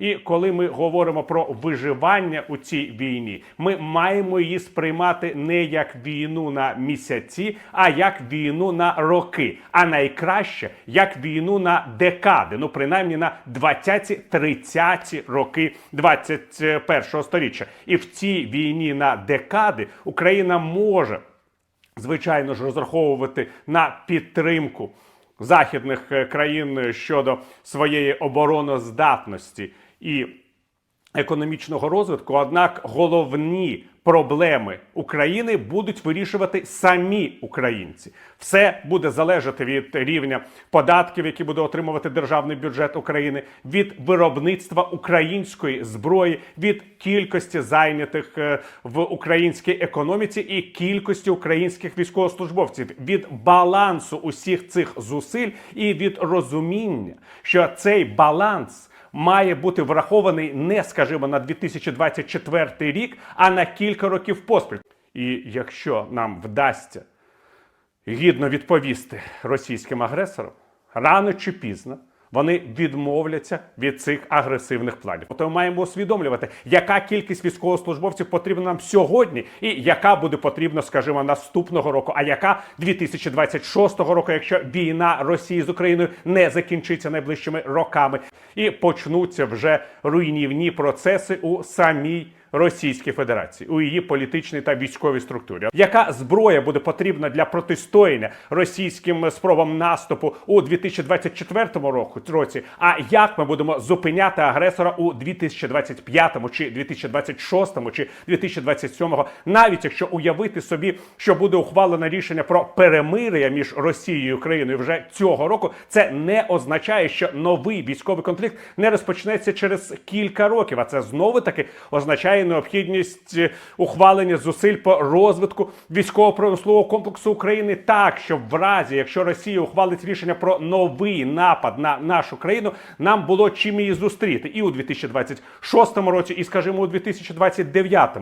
І коли ми говоримо про виживання у цій війні, ми маємо її сприймати не як війну на місяці, а як війну на роки. А найкраще як війну на декади, ну принаймні на 20-30 роки 21-го сторіччя. І в цій війні на декади Україна може звичайно ж розраховувати на підтримку західних е, країн щодо своєї обороноздатності і економічного розвитку. Однак головні проблеми України будуть вирішувати самі українці. Все буде залежати від рівня податків, які буде отримувати державний бюджет України, від виробництва української зброї, від кількості зайнятих е, в українській економіці і кількості українських військовослужбовців, від балансу усіх цих зусиль і від розуміння, що цей баланс має бути врахований не, скажімо, на 2024 рік, а на кілька років поспіль. І якщо нам вдасться гідно відповісти російським агресорам, рано чи пізно вони відмовляться від цих агресивних планів. Тобто ми маємо усвідомлювати, яка кількість військовослужбовців потрібна нам сьогодні, і яка буде потрібна, скажімо, наступного року, а яка 2026 року, якщо війна Росії з Україною не закінчиться найближчими роками, і почнуться вже руйнівні процеси у самій. Російській Федерації у її політичній та військовій структурі. Яка зброя буде потрібна для протистояння російським спробам наступу у 2024 року році? А як ми будемо зупиняти агресора у 2025 чи 2026 чи 2027, навіть якщо уявити собі, що буде ухвалено рішення про перемир'я між Росією і Україною вже цього року, це не означає, що новий військовий конфлікт не розпочнеться через кілька років. А це знову таки означає необхідність е, ухвалення зусиль по розвитку військово-промислового комплексу України так, щоб в разі, якщо Росія ухвалить рішення про новий напад на нашу країну, нам було чим її зустріти і у 2026 році, і скажімо, у 2029.